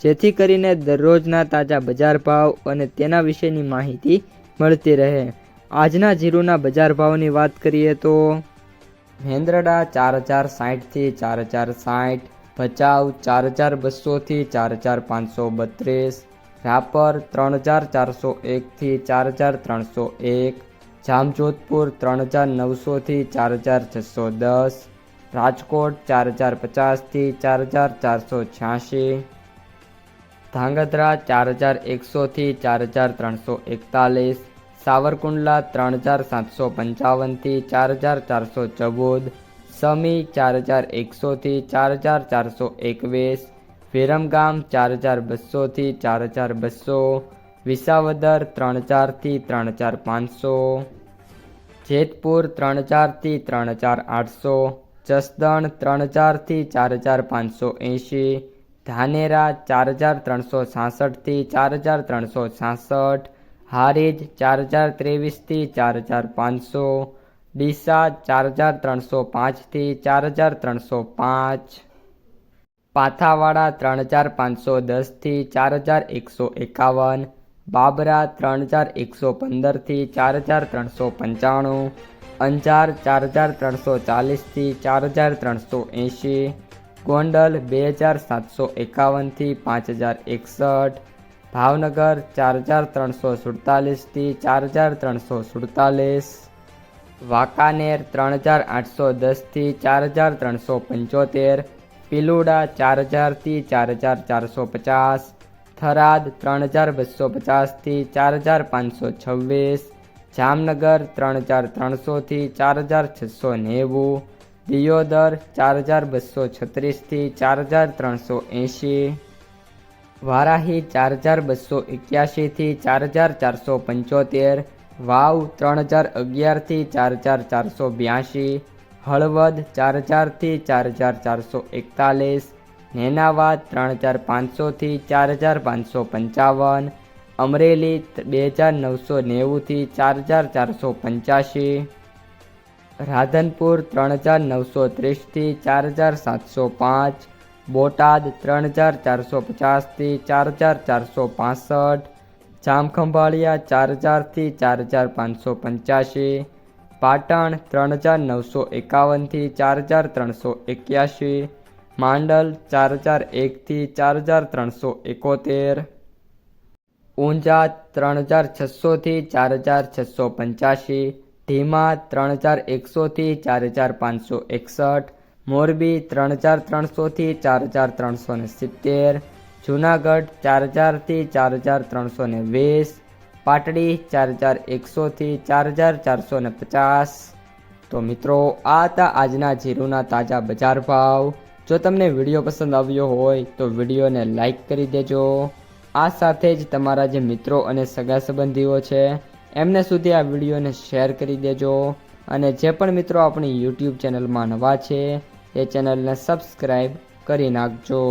જેથી કરીને દરરોજના તાજા બજાર ભાવ અને તેના વિશેની માહિતી મળતી રહે. આજના જીરુના બજાર ભાવની વાત કરીએ તો મહેન્દ્રડા ચાર હજાર સાઠથી ચાર હજાર સાઠ ભચાઉ ચાર હજાર બસોથી ચાર હજાર પાંચસો બત્રીસ, રાપર ત્રણ હજાર ચારસો એકથી ચાર હજાર ત્રણસો એક, જામજોધપુર ત્રણ હજાર નવસોથી ચાર હજાર છસો દસ, રાજકોટ ચાર હજાર પચાસથી ચાર હજાર ચારસો છ્યાસી ધાંગધ્રા ચાર હજાર એકસોથી ચાર હજાર ત્રણસો એકતાલીસ, સાવરકુંડલા ત્રણ હજાર સાતસો પંચાવનથી ચાર હજાર ચારસો ચૌદ, સમી ચાર હજાર એકસોથી ચાર હજાર ચારસો એકવીસ, વિરમગામ ચાર હજાર બસોથી ચાર હજાર બસો, વિસાવદર ત્રણ હજારથી ત્રણ હજાર પાંચસો, જેતપુર ત્રણ હજારથી ત્રણ હજાર આઠસો, જસદણ ત્રણ હજારથી ચાર હજાર પાંચસો એંશી ધાનેરા ચાર હજાર ત્રણસો છાસઠથી ચાર હજાર ત્રણસો છાસઠ હારીજ ચાર હજાર ત્રેવીસથી ચાર હજાર પાંચસો ડીસા ચાર હજાર ત્રણસો પાંચથી ચાર હજાર ત્રણસો પાંચ પાથાવાડા ત્રણ હજાર પાંચસો દસથી ચાર હજાર એકસો એકાવન બાબરા ત્રણ હજાર એકસો પંદરથી ચાર હજાર ત્રણસો પંચાણું અંજાર ચાર હજાર ત્રણસો ચાલીસથી ચાર હજાર ત્રણસો એંશી ગોંડલ બે હજાર સાતસો એકાવનથી પાંચ હજાર એકસઠ, ભાવનગર ચાર હજાર ત્રણસો સુડતાલીસથી ચાર હજાર ત્રણસો સુડતાલીસ, વાંકાનેર ત્રણ હજાર આઠસો દસથી ચાર હજાર ત્રણસો પંચોતેર, પિલુડા ચાર હજારથી ચાર હજાર ચારસો પચાસ, થરાદ ત્રણ હજાર બસો પચાસથી ચાર હજાર પાંચસો છવ્વીસ, જામનગર ત્રણ હજાર ત્રણસોથી ચાર હજાર છસો નેવું દિયોદર ચાર હજાર બસો છત્રીસથી ચાર હજાર ત્રણસો એંશી. વારાહી ચાર હજાર બસો એક્યાસીથી ચાર હજાર ચારસો પંચોતેર. વાવ ત્રણ હજાર અગિયારથી ચાર હજાર ચારસો બ્યાસી હળવદ ચાર હજારથી ચાર હજાર ચારસો એકતાલીસ. નેનાવાદ ત્રણ હજાર પાંચસોથી ચાર હજાર પાંચસો પંચાવન. અમરેલી બે હજાર નવસો નેવુંથી ચાર હજાર ચારસો પંચ્યાસી રાધનપુર ત્રણ હજાર નવસો ત્રીસથી ચાર હજાર સાતસો પાંચ, બોટાદ ત્રણ હજાર ચારસો પચાસથી ચાર હજાર ચારસો પાસઠ, જામખંભાળિયા ચાર હજારથી ચાર હજાર પાંચસો પંચ્યાસી, પાટણ ત્રણ હજાર નવસો એકાવનથી ચાર હજાર ત્રણસો એક્યાસી, માંડલ ચાર હજાર એકથી ચાર હજાર ત્રણસો એકોતેર, ઊંઝા ત્રણ હજાર છસોથી ચાર હજાર છસો પંચ્યાસી ધીમા ત્રણ હજાર એકસોથી ચાર હજાર પાંચસો એકસઠ, મોરબી ત્રણ હજાર ત્રણસોથી ચાર હજાર ત્રણસો ને સિત્તેર, જુનાગઢ ચાર હજારથી ચાર હજાર ત્રણસો ને વીસ, પાટડી ચાર હજાર એકસોથી ચાર હજાર ચારસો ને પચાસ. તો મિત્રો, આ હતા આજના જીરુના તાજા બજાર ભાવ. જો તમને વીડિયો પસંદ આવ્યો હોય, તો વિડીયોને લાઈક કરી દેજો. આ સાથે જ તમારા જે મિત્રો અને સગા સંબંધીઓ છે એમને સુધી આ વિડીયોને શેર કરી દેજો અને જે પણ મિત્રો આપણી યુટ્યુબ ચેનલમાં નવા છે, એ ચેનલને સબસ્ક્રાઈબ કરી નાખજો.